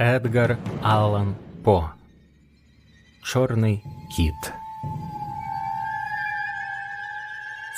Едгар Аллан По Чорний кіт.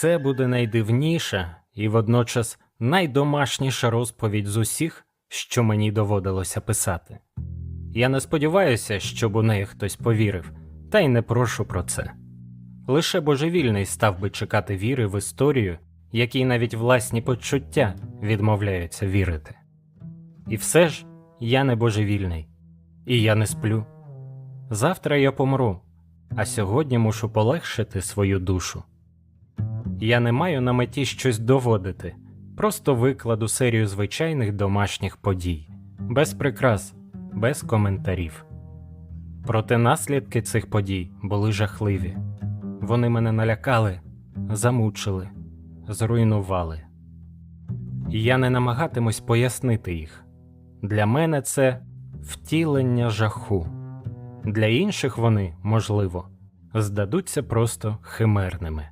Це буде найдивніша і водночас найдомашніша розповідь з усіх, що мені доводилося писати. Я не сподіваюся, щоб у неї хтось повірив, та й не прошу про це. Лише божевільний став би чекати віри в історію, якій навіть власні почуття відмовляються вірити. І все ж я не божевільний, і я не сплю. Завтра я помру, а сьогодні мушу полегшити свою душу. Я не маю на меті щось доводити, просто викладу серію звичайних домашніх подій, без прикрас, без коментарів. Проте наслідки цих подій були жахливі. Вони мене налякали, замучили, зруйнували. І я не намагатимусь пояснити їх. Для мене це втілення жаху. Для інших вони, можливо, здадуться просто химерними.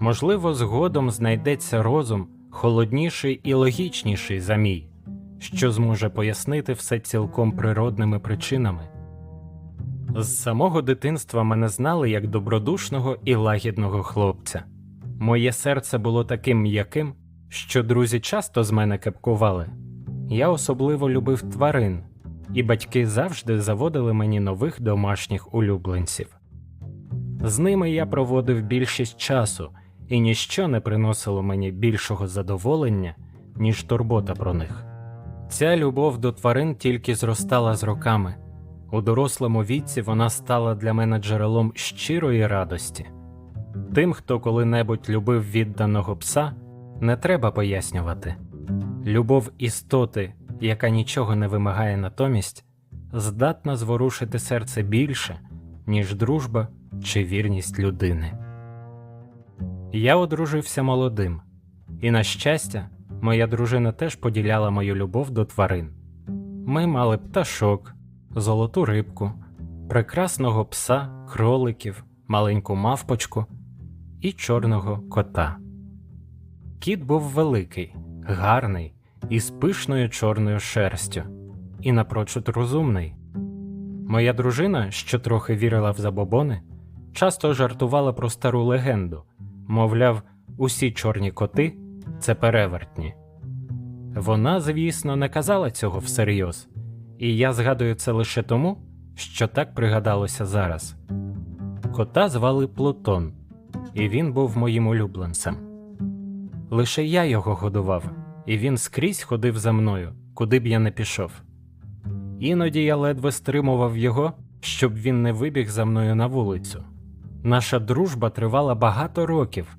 Можливо, згодом знайдеться розум холодніший і логічніший за мій, що зможе пояснити все цілком природними причинами. З самого дитинства мене знали як добродушного і лагідного хлопця. Моє серце було таким м'яким, що друзі часто з мене кепкували. Я особливо любив тварин, і батьки завжди заводили мені нових домашніх улюбленців. З ними я проводив більшість часу, і ніщо не приносило мені більшого задоволення, ніж турбота про них. Ця любов до тварин тільки зростала з роками. У дорослому віці вона стала для мене джерелом щирої радості. Тим, хто коли-небудь любив відданого пса, не треба пояснювати. Любов істоти, яка нічого не вимагає натомість, здатна зворушити серце більше, ніж дружба чи вірність людини. Я одружився молодим, і, на щастя, моя дружина теж поділяла мою любов до тварин. Ми мали пташок, золоту рибку, прекрасного пса, кроликів, маленьку мавпочку і чорного кота. Кіт був великий, гарний і з пишною чорною шерстю, і напрочуд розумний. Моя дружина, що трохи вірила в забобони, часто жартувала про стару легенду мовляв, усі чорні коти це перевертні. Вона, звісно, не казала цього всерйоз, і я згадую це лише тому, що так пригадалося зараз. Кота звали Плутон, і він був моїм улюбленцем. Лише я його годував, і він скрізь ходив за мною, куди б я не пішов. Іноді я ледве стримував його, щоб він не вибіг за мною на вулицю. Наша дружба тривала багато років,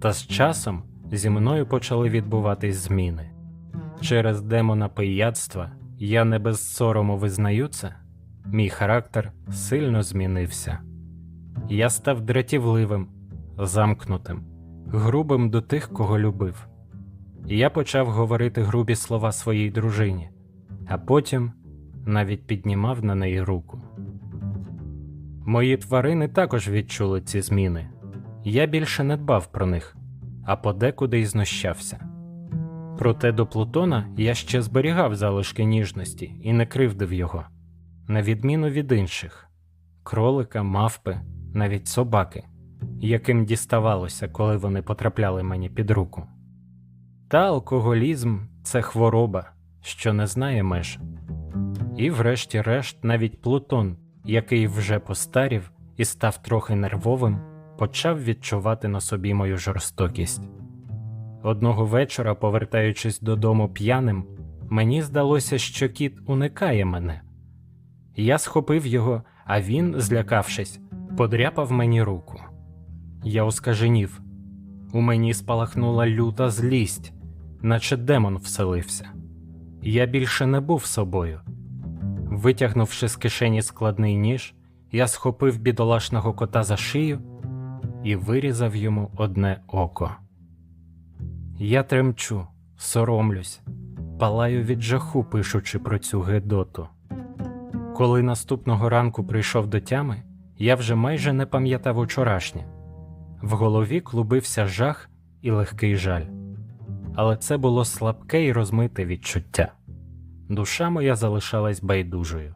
та з часом зі мною почали відбуватись зміни. Через демона пияцтва я не без сорому визнаю це, мій характер сильно змінився. Я став дратівливим, замкнутим, грубим до тих, кого любив. Я почав говорити грубі слова своїй дружині, а потім навіть піднімав на неї руку. Мої тварини також відчули ці зміни. Я більше не дбав про них, а подекуди й знущався. Проте до Плутона я ще зберігав залишки ніжності і не кривдив його, на відміну від інших кролика, мавпи, навіть собаки, яким діставалося, коли вони потрапляли мені під руку. Та алкоголізм це хвороба, що не знає меж. І, врешті-решт, навіть Плутон, який вже постарів і став трохи нервовим, почав відчувати на собі мою жорстокість. Одного вечора, повертаючись додому п'яним, мені здалося, що кіт уникає мене. Я схопив його, а він, злякавшись, подряпав мені руку. Я оскаженів. У мені спалахнула люта злість, наче демон вселився. Я більше не був собою. Витягнувши з кишені складний ніж, я схопив бідолашного кота за шию і вирізав йому одне око. Я тремчу, соромлюсь, палаю від жаху, пишучи про цю гедоту. Коли наступного ранку прийшов до тями, я вже майже не пам'ятав учорашнє. В голові клубився жах і легкий жаль. Але це було слабке і розмите відчуття. душа моя залишалась байдужою.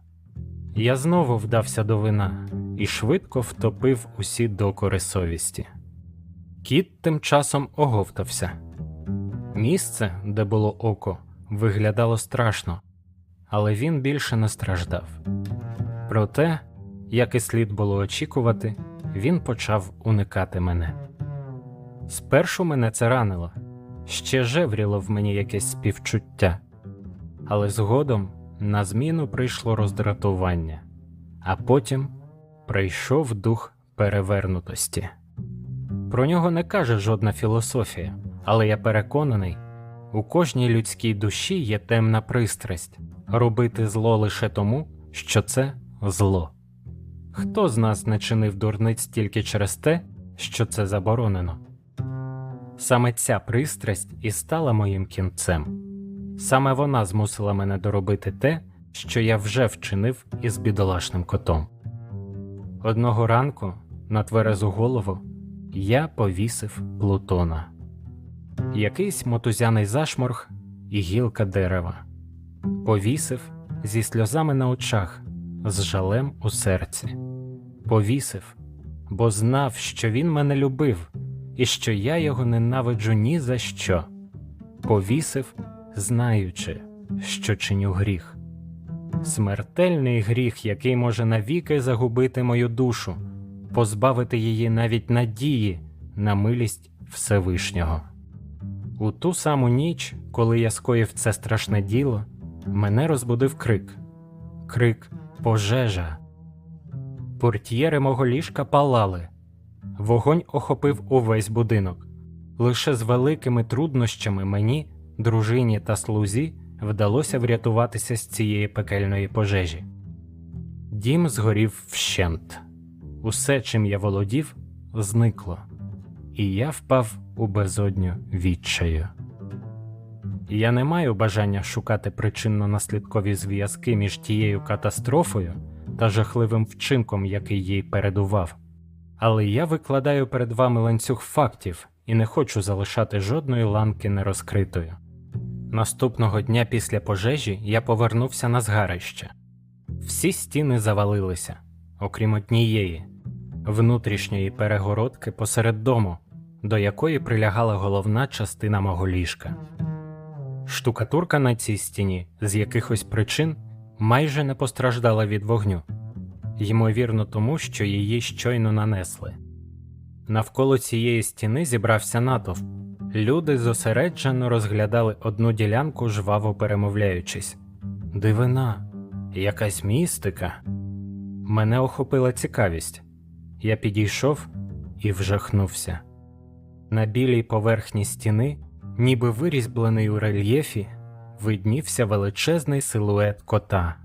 Я знову вдався до вина і швидко втопив усі докори совісті. Кіт тим часом оговтався. Місце, де було око, виглядало страшно, але він більше не страждав. Проте, як і слід було очікувати, він почав уникати мене. Спершу мене це ранило, ще жевріло в мені якесь співчуття, але згодом на зміну прийшло роздратування, а потім прийшов дух перевернутості. Про нього не каже жодна філософія, але я переконаний, у кожній людській душі є темна пристрасть робити зло лише тому, що це зло. Хто з нас не чинив дурниць тільки через те, що це заборонено? Саме ця пристрасть і стала моїм кінцем. Саме вона змусила мене доробити те, що я вже вчинив із бідолашним котом. Одного ранку на тверезу голову я повісив Плутона. Якийсь мотузяний зашморг і гілка дерева. Повісив зі сльозами на очах, з жалем у серці. Повісив, бо знав, що він мене любив, і що я його ненавиджу ні за що. Повісив, знаючи, що чиню гріх. Смертельний гріх, який може навіки загубити мою душу, позбавити її навіть надії на милість Всевишнього. У ту саму ніч, коли я скоїв це страшне діло, мене розбудив крик крик пожежа. Портьєри мого ліжка палали, вогонь охопив увесь будинок. Лише з великими труднощами мені, дружині та слузі вдалося врятуватися з цієї пекельної пожежі. Дім згорів вщент. Усе, чим я володів, зникло, і я впав у безодню відчаю. Я не маю бажання шукати причинно-наслідкові зв'язки між тією катастрофою та жахливим вчинком, який їй передував. Але я викладаю перед вами ланцюг фактів і не хочу залишати жодної ланки нерозкритою. Наступного дня після пожежі я повернувся на згарище. Всі стіни завалилися, окрім однієї, внутрішньої перегородки посеред дому, до якої прилягала головна частина мого ліжка. Штукатурка на цій стіні з якихось причин майже не постраждала від вогню, ймовірно, тому що її щойно нанесли. Навколо цієї стіни зібрався натовп. Люди зосереджено розглядали одну ділянку, жваво перемовляючись. Дивина, якась містика. Мене охопила цікавість. Я підійшов і вжахнувся. На білій поверхні стіни, ніби вирізблений у рельєфі, виднівся величезний силует кота.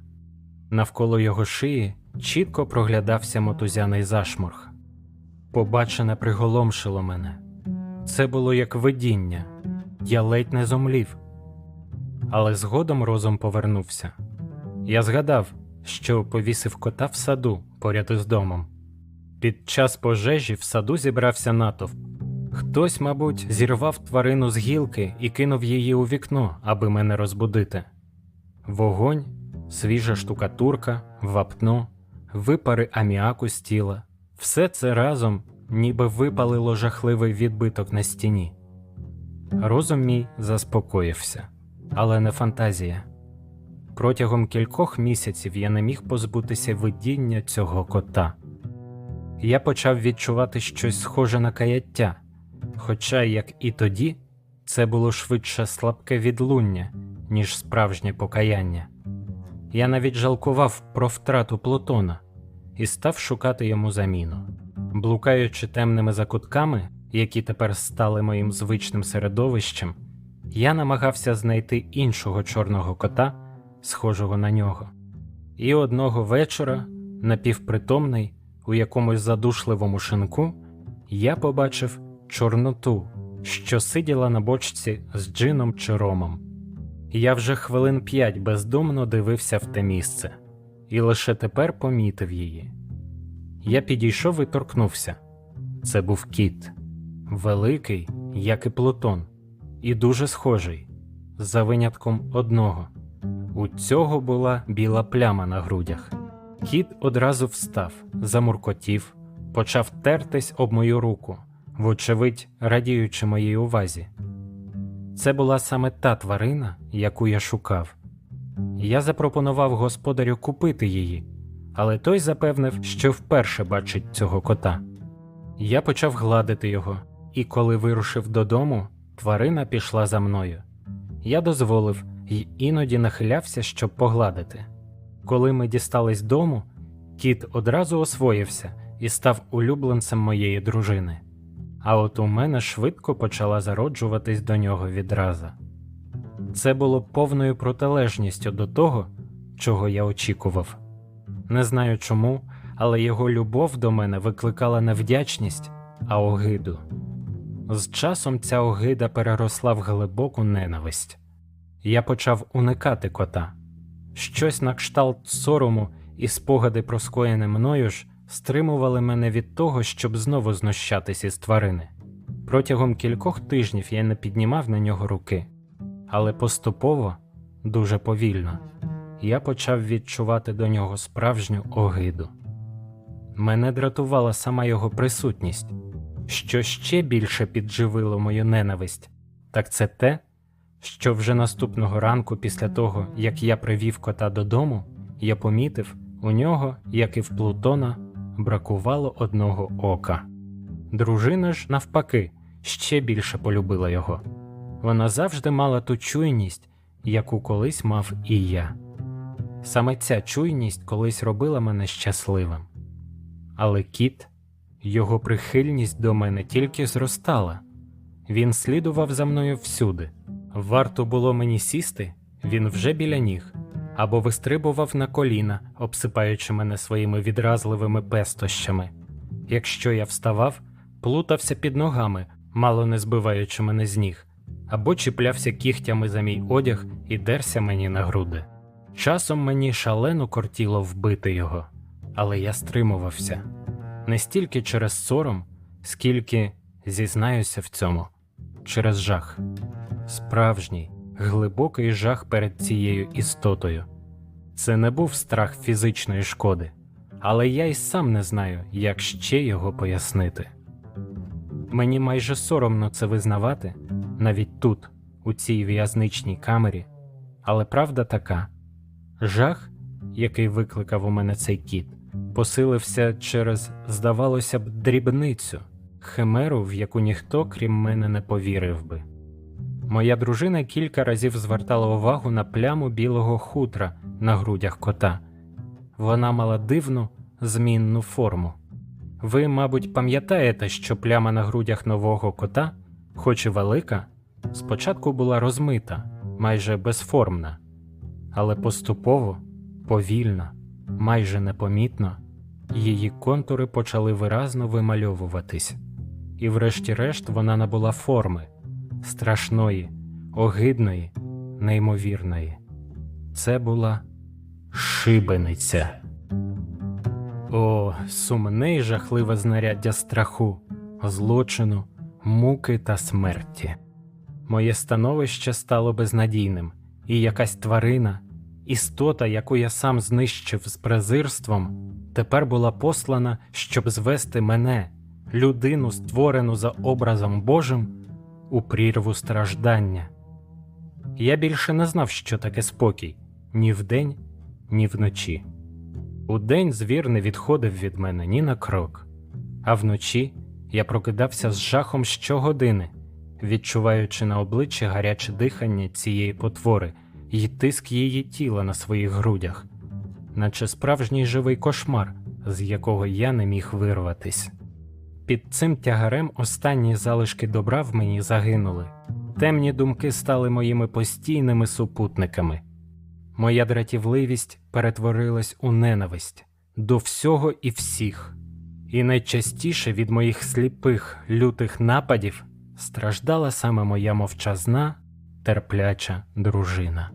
Навколо його шиї чітко проглядався мотузяний зашморг. Побачене приголомшило мене. Це було як видіння, я ледь не зомлів. Але згодом розум повернувся. Я згадав, що повісив кота в саду поряд із домом. Під час пожежі в саду зібрався натовп. Хтось, мабуть, зірвав тварину з гілки і кинув її у вікно, аби мене розбудити. Вогонь, свіжа штукатурка, вапно, випари аміаку з тіла все це разом ніби випалило жахливий відбиток на стіні. Розум мій заспокоївся, але не фантазія. Протягом кількох місяців я не міг позбутися видіння цього кота. Я почав відчувати щось схоже на каяття, хоча, як і тоді, це було швидше слабке відлуння, ніж справжнє покаяння. Я навіть жалкував про втрату Плутона і став шукати йому заміну. Блукаючи темними закутками, які тепер стали моїм звичним середовищем, я намагався знайти іншого чорного кота, схожого на нього. І одного вечора, напівпритомний, у якомусь задушливому шинку, я побачив чорноту, що сиділа на бочці з джином чи ромом. Я вже хвилин п'ять бездумно дивився в те місце, і лише тепер помітив її. Я підійшов і торкнувся. Це був кіт, великий, як і Плутон, і дуже схожий, за винятком одного. У цього була біла пляма на грудях. Кіт одразу встав, замуркотів, почав тертись об мою руку, вочевидь, радіючи моїй увазі. Це була саме та тварина, яку я шукав. Я запропонував господарю купити її, але той запевнив, що вперше бачить цього кота. Я почав гладити його, і коли вирушив додому, тварина пішла за мною. Я дозволив і іноді нахилявся, щоб погладити. Коли ми дістались дому, кіт одразу освоївся і став улюбленцем моєї дружини. А от у мене швидко почала зароджуватись до нього відраза. Це було повною протилежністю до того, чого я очікував. Не знаю чому, але його любов до мене викликала не вдячність, а огиду. З часом ця огида переросла в глибоку ненависть. Я почав уникати кота. Щось на кшталт сорому і спогади про скоєне мною ж стримували мене від того, щоб знову знущатись із тварини. Протягом кількох тижнів я не піднімав на нього руки, але поступово, дуже повільно, я почав відчувати до нього справжню огиду. Мене дратувала сама його присутність, що ще більше підживило мою ненависть, так це те, що вже наступного ранку, після того, як я привів кота додому, я помітив, у нього, як і в Плутона, бракувало одного ока. Дружина ж, навпаки, ще більше полюбила його. Вона завжди мала ту чуйність, яку колись мав і я. Саме ця чуйність колись робила мене щасливим. Але кіт, його прихильність до мене тільки зростала. Він слідував за мною всюди. Варто було мені сісти, він вже біля ніг, або вистрибував на коліна, обсипаючи мене своїми відразливими пестощами. Якщо я вставав, плутався під ногами, мало не збиваючи мене з ніг, або чіплявся кігтями за мій одяг і дерся мені на груди. Часом мені шалено кортіло вбити його, але я стримувався не стільки через сором, скільки зізнаюся в цьому, через жах. Справжній, глибокий жах перед цією істотою. Це не був страх фізичної шкоди, але я й сам не знаю, як ще його пояснити. Мені майже соромно це визнавати навіть тут, у цій в'язничній камері, але правда така жах, який викликав у мене цей кіт, посилився через, здавалося б, дрібницю, химеру, в яку ніхто, крім мене, не повірив би. Моя дружина кілька разів звертала увагу на пляму білого хутра на грудях кота. Вона мала дивну, змінну форму. Ви, мабуть, пам'ятаєте, що пляма на грудях нового кота, хоч і велика, спочатку була розмита, майже безформна, але поступово, повільно, майже непомітно, її контури почали виразно вимальовуватись, і, врешті-решт, вона набула форми страшної, огидної, неймовірної. Це була шибениця. О, сумне й жахливе знаряддя страху, злочину, муки та смерті. Моє становище стало безнадійним, і якась тварина, істота, яку я сам знищив з презирством, тепер була послана, щоб звести мене, людину, створену за образом Божим, у прірву страждання. Я більше не знав, що таке спокій ні вдень, ні вночі. Удень звір не відходив від мене ні на крок, а вночі я прокидався з жахом щогодини, відчуваючи на обличчі гаряче дихання цієї потвори і тиск її тіла на своїх грудях, наче справжній живий кошмар, з якого я не міг вирватись. Під цим тягарем останні залишки добра в мені загинули. Темні думки стали моїми постійними супутниками. Моя дратівливість перетворилась у ненависть до всього і всіх, і найчастіше від моїх сліпих, лютих нападів страждала саме моя мовчазна, терпляча дружина.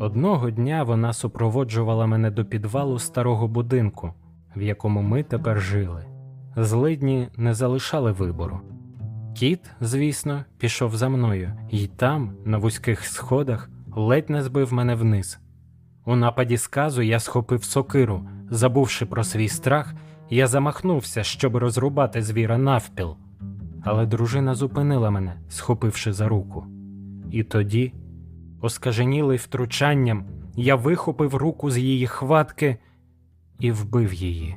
Одного дня вона супроводжувала мене до підвалу старого будинку, в якому ми тепер жили. Злидні не залишали вибору. Кіт, звісно, пішов за мною, і там, на вузьких сходах, ледь не збив мене вниз. У нападі сказу я схопив сокиру, забувши про свій страх, я замахнувся, щоб розрубати звіра навпіл. Але дружина зупинила мене, схопивши за руку. І тоді, оскаженілий втручанням, я вихопив руку з її хватки і вбив її.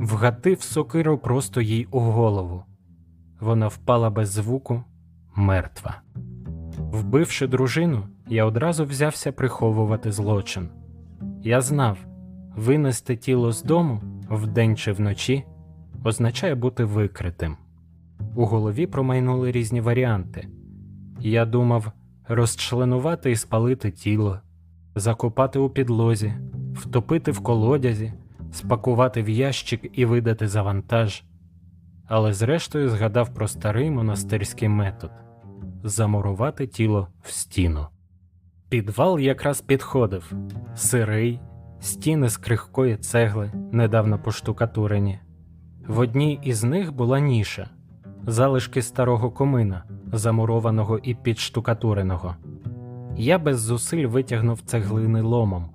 Вгатив сокиру просто їй у голову. Вона впала без звуку, мертва. Вбивши дружину, я одразу взявся приховувати злочин. Я знав, винести тіло з дому вдень чи вночі означає бути викритим. У голові промайнули різні варіанти. Я думав розчленувати і спалити тіло, закопати у підлозі, втопити в колодязі, спакувати в ящик і видати за вантаж. Але зрештою згадав про старий монастирський метод замурувати тіло в стіну. Підвал якраз підходив сирий, стіни з крихкої цегли, недавно поштукатурені. В одній із них була ніша, залишки старого комина, замурованого і підштукатуреного. Я без зусиль витягнув цеглини ломом,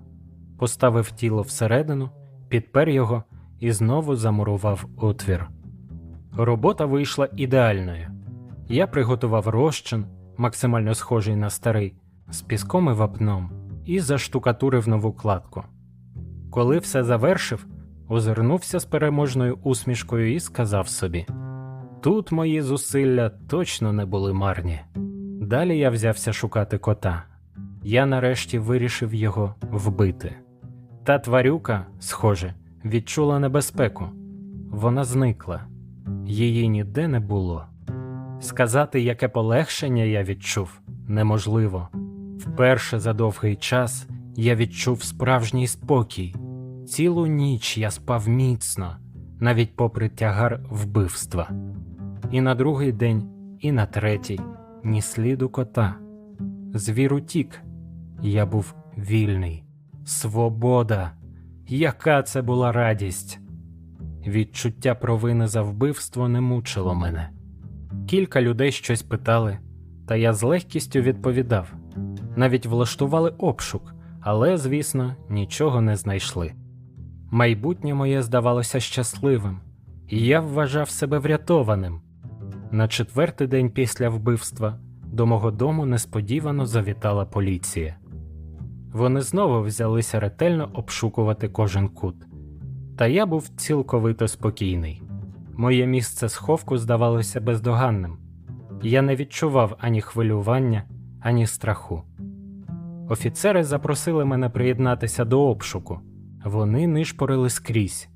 поставив тіло всередину, підпер його і знову замурував отвір. Робота вийшла ідеальною. Я приготував розчин, максимально схожий на старий, з піском і вапном, і заштукатурив нову кладку. Коли все завершив, озирнувся з переможною усмішкою і сказав собі: тут мої зусилля точно не були марні. Далі я взявся шукати кота. Я нарешті вирішив його вбити. Та тварюка, схоже, відчула небезпеку. Вона зникла, її ніде не було. Сказати, яке полегшення я відчув, неможливо. Вперше за довгий час я відчув справжній спокій. Цілу ніч я спав міцно, навіть попри тягар вбивства. І на другий день, і на третій ні сліду кота. Звір утік, я був вільний. Свобода! Яка це була радість! Відчуття провини за вбивство не мучило мене. Кілька людей щось питали, та я з легкістю відповідав. Навіть влаштували обшук, але, звісно, нічого не знайшли. Майбутнє моє здавалося щасливим, і я вважав себе врятованим. На четвертий день після вбивства до мого дому несподівано завітала поліція. Вони знову взялися ретельно обшукувати кожен кут, та я був цілковито спокійний. Моє місце сховку здавалося бездоганним, я не відчував ані хвилювання, ані страху. Офіцери запросили мене приєднатися до обшуку, вони нишпорили скрізь,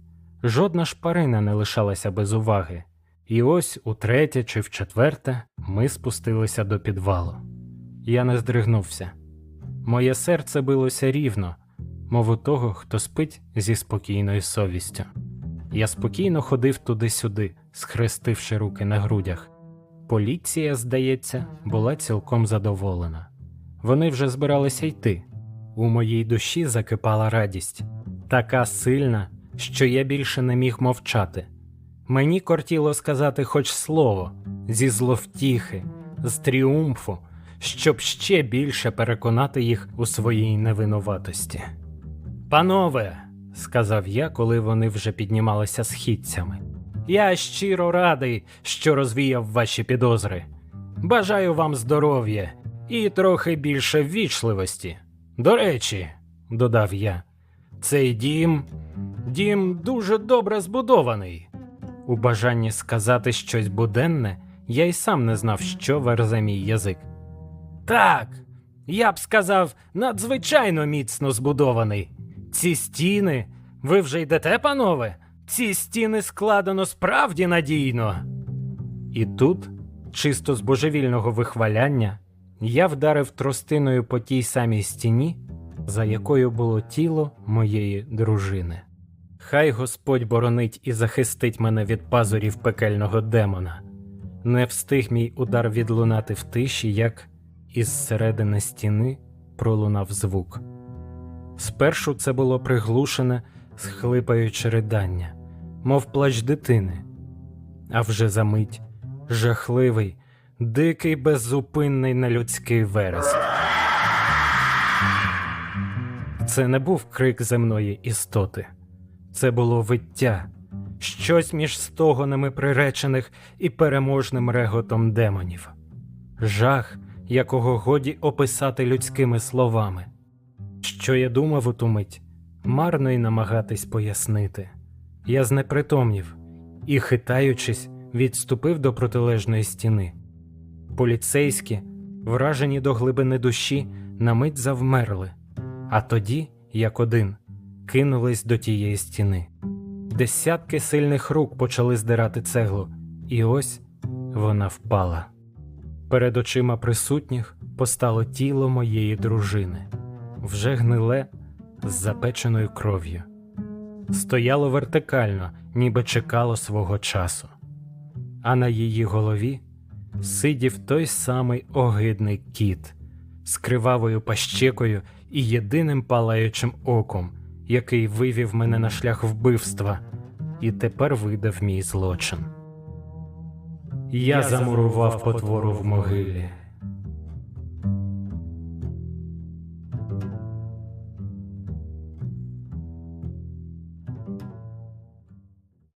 жодна шпарина не лишалася без уваги, і ось утретє чи в четверте ми спустилися до підвалу. Я не здригнувся. Моє серце билося рівно, мов у того, хто спить зі спокійною совістю. Я спокійно ходив туди-сюди, схрестивши руки на грудях. Поліція, здається, була цілком задоволена. Вони вже збиралися йти. У моїй душі закипала радість, така сильна, що я більше не міг мовчати. Мені кортіло сказати хоч слово зі зловтіхи, з тріумфу, щоб ще більше переконати їх у своїй невинуватості. Панове, сказав я, коли вони вже піднімалися східцями, я щиро радий, що розвіяв ваші підозри. Бажаю вам здоров'я і трохи більше ввічливості. До речі, додав я, цей дім, дім дуже добре збудований. У бажанні сказати щось буденне, я й сам не знав, що верзе мій язик. Так, я б сказав, надзвичайно міцно збудований. Ці стіни, ви вже йдете, панове? Ці стіни складено справді надійно. І тут, чисто з божевільного вихваляння, я вдарив тростиною по тій самій стіні, за якою було тіло моєї дружини. Хай Господь боронить і захистить мене від пазурів пекельного демона. Не встиг мій удар відлунати в тиші, як із середини стіни пролунав звук. Спершу це було приглушене, схлипаючи ридання, мов плач дитини, а вже за мить жахливий, дикий, беззупинний нелюдський вереск. Це не був крик земної істоти, це було виття, щось між стогонами приречених і переможним реготом демонів, жах, якого годі описати людськими словами. Що я думав у ту мить, марно й намагатись пояснити. Я знепритомнів і, хитаючись, відступив до протилежної стіни. Поліцейські, вражені до глибини душі, на мить завмерли, а тоді, як один, кинулись до тієї стіни. Десятки сильних рук почали здирати цеглу, і ось вона впала. Перед очима присутніх постало тіло моєї дружини, вже гниле з запеченою кров'ю. Стояло вертикально, ніби чекало свого часу, а на її голові сидів той самий огидний кіт з кривавою пащекою і єдиним палаючим оком, який вивів мене на шлях вбивства, і тепер видав мій злочин. Я замурував потвору в могилі